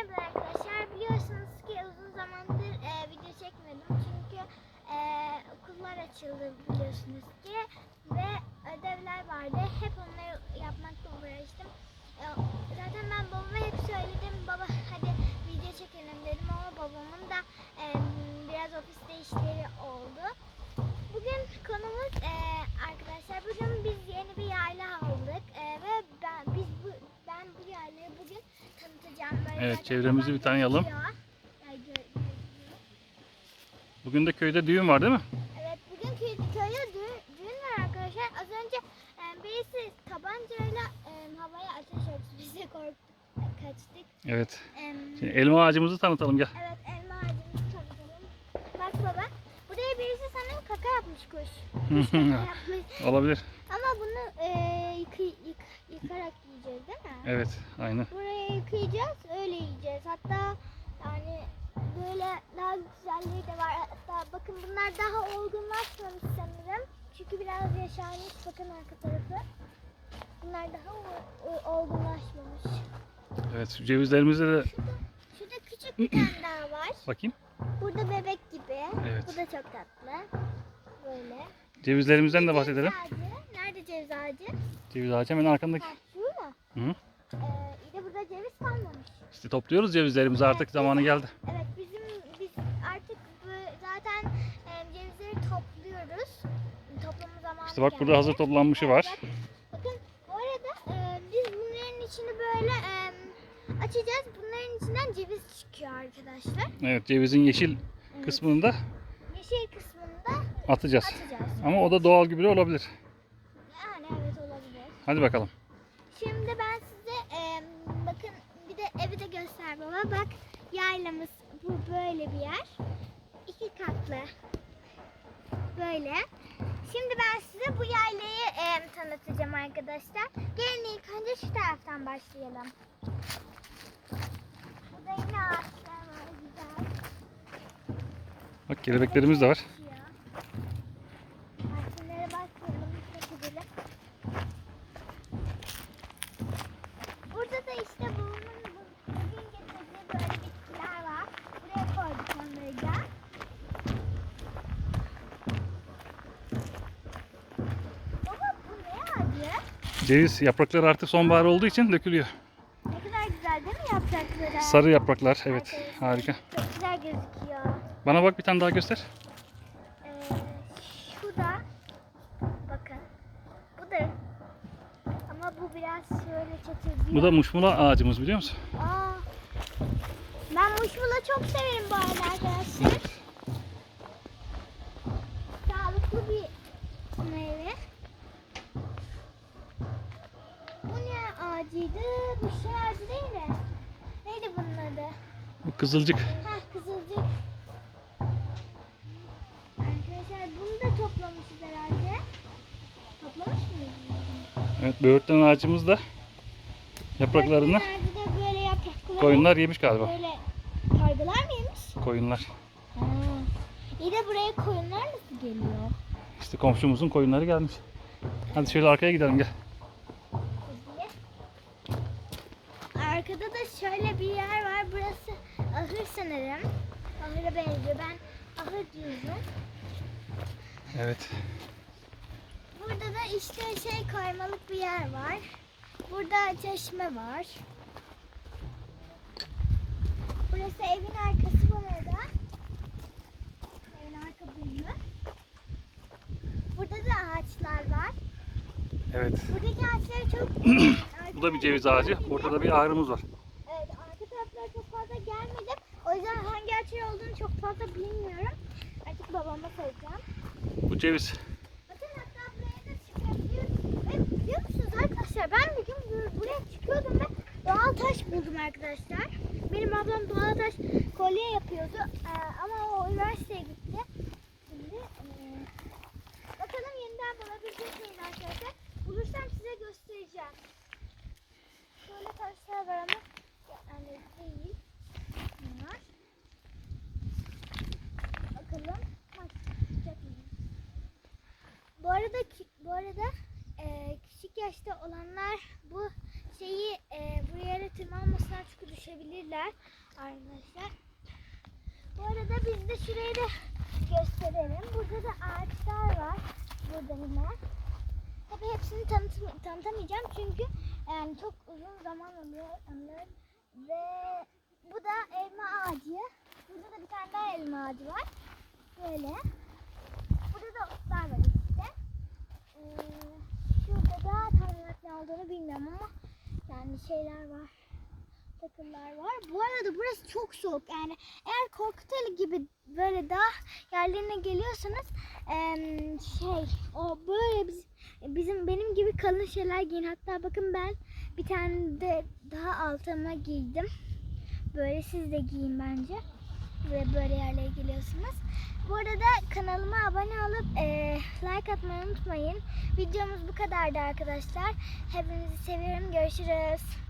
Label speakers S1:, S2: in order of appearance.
S1: Merhaba arkadaşlar. Biliyorsunuz ki uzun zamandır e, video çekmedim. Çünkü e, okullar açıldı biliyorsunuz ki. Ve ödevler vardı. Hep onları yapmakla uğraştım. E, zaten ben babama hep söyledim. Baba hadi video çekelim dedim ama babamın da e, biraz ofiste işleri oldu. Bugün konumuz e, arkadaşlar bugün biz yeni bir yayla aldık Böyle
S2: Evet, çevremizi bir tanıyalım.
S1: geziyor. Ya, gö- geziyor.
S2: Bugün de köyde düğün var değil mi?
S1: Evet bugün köy, köyde düğün, düğün var arkadaşlar. Az önce e, birisi tabancayla e, havaya ateş açtı. Biz de korktuk kaçtık.
S2: Evet.
S1: E,
S2: Şimdi elma ağacımızı tanıtalım gel.
S1: Evet elma ağacımızı tanıtalım. Bak baba. Buraya birisi sanırım kaka yapmış kuş. Kuş yapmış.
S2: Olabilir.
S1: Ama bunu e, yıkı, yık, yıkarak yiyeceğiz değil mi?
S2: Evet, aynı.
S1: Buraya yıkayacağız, öyle yiyeceğiz. Hatta yani böyle daha güzelleri de var. Hatta bakın bunlar daha olgunlaşmamış sanırım. Çünkü biraz yaşarmış. Bakın arka tarafı. Bunlar daha olgunlaşmamış.
S2: Evet, cevizlerimizde de
S1: Şurada küçük bir tane daha var.
S2: bakayım.
S1: Burada bebek gibi.
S2: Evet.
S1: Bu da çok tatlı. Böyle.
S2: Cevizlerimizden de bahsedelim.
S1: Ceviz ağacı. Nerede ceviz ağacı?
S2: Ceviz ağacı hemen arkandaki.
S1: Ha, şu mu?
S2: Hı hı.
S1: Ee, burada ceviz kalmamış.
S2: İşte topluyoruz cevizlerimizi artık zamanı geldi.
S1: Evet bizim biz artık zaten e, cevizleri topluyoruz. Toplama zamanı
S2: İşte bak burada
S1: geldi.
S2: hazır toplanmışı
S1: Evet,
S2: var.
S1: bak- bakın bu arada e, biz bunların içini böyle e, açacağız. Bunların içinden ceviz çıkıyor arkadaşlar.
S2: Evet, cevizin yeşil
S1: Evet.
S2: kısmını da
S1: Yeşil kısmını da
S2: atacağız.
S1: açacağız.
S2: Ama o da doğal gübre olabilir.
S1: Yani evet olabilir.
S2: Hadi bakalım.
S1: Şimdi ben bakın bir de evi de göster baba. Bak yaylamız bu böyle bir yer. İki katlı. Böyle. Şimdi ben size bu yaylayı e, tanıtacağım arkadaşlar. Gelin ilk önce şu taraftan başlayalım. Burada yine ağaçlar var güzel.
S2: Bak kelebeklerimiz de var. Ceviz yaprakları artık sonbahar olduğu için dökülüyor.
S1: Ne kadar güzel değil mi yaprakları?
S2: Sarı yapraklar, evet. Harika.
S1: Çok güzel gözüküyor.
S2: Bana bak bir tane daha göster.
S1: Ee, şu da bakın. Bu da ama bu biraz şöyle çatırdıyor.
S2: Bu da muşmula ağacımız biliyor musun?
S1: Aa, ben muşmula çok severim bu arada arkadaşlar. Sağlıklı bir meyve. Bu ne ağacıydı? Bu şey ağacı değil mi? Neydi bunun adı?
S2: Bu kızılcık.
S1: Ha kızılcık. Arkadaşlar bunu da toplamışız herhalde. Toplamış mıyız?
S2: Evet, böğürtlen ağacımız da yapraklarını
S1: Ağacı da böyle yaprakları.
S2: koyunlar yemiş galiba.
S1: Böyle kargalar mı yemiş?
S2: Koyunlar.
S1: Ha. İyi de buraya koyunlar nasıl geliyor?
S2: İşte komşumuzun koyunları gelmiş. Hadi şöyle arkaya gidelim gel.
S1: Arkada da şöyle bir yer var. Burası ahır sanırım. Ahıra benziyor. Ben ahır diyorum.
S2: Evet.
S1: Burada da işte şey kaymalık bir yer var. Burada çeşme var. Burası evin arkası bu arada. Evin arka bölümü. Burada da ağaçlar var.
S2: Evet.
S1: Buradaki ağaçlar çok...
S2: Bu da bir ceviz ağacı. Burada da bir ağrımız var.
S1: Evet, arka taraflara çok fazla gelmedim. O yüzden hangi ağaçlar olduğunu çok fazla bilmiyorum. Artık babama soracağım.
S2: Bu ceviz.
S1: Bakın hatta buraya da çıkabiliyoruz. Ve biliyor musunuz arkadaşlar ben bir gün bur- buraya çıkıyordum ve doğal taş buldum arkadaşlar. Benim ablam doğal taş kolye yapıyordu Ee, ama o üniversiteye gitti. Şimdi ee, bakalım yeniden bulabilecek miyiz arkadaşlar. Bulursam size göstereceğim. Şöyle taşlar var ama yani değil. Bunlar. Bakalım. Bak, çıkacak mıyım? Bu arada bu arada e, küçük yaşta olanlar bu şeyi e, bu yere tırmanmasınlar çünkü düşebilirler arkadaşlar. Bu arada biz de şurayı da gösterelim. Burada da ağaçlar var. Burada yine. Tabii hepsini tanıtım, tanıtamayacağım çünkü yani çok uzun zaman alıyor. alır. Ve bu da elma ağacı. Burada da bir tane daha elma ağacı var. Böyle. Burada da otlar var şurada da tam ne olduğunu bilmiyorum ama yani şeyler var. Takımlar var. Bu arada burası çok soğuk. Yani eğer Korkuteli gibi böyle dağ yerlerine geliyorsanız şey o böyle biz, bizim benim gibi kalın şeyler giyin. Hatta bakın ben bir tane de daha altıma giydim. Böyle siz de giyin bence. Ve böyle yerlere geliyorsunuz. Bu arada kanalıma abone olup e, like atmayı unutmayın. Videomuz bu kadardı arkadaşlar. Hepinizi seviyorum. Görüşürüz.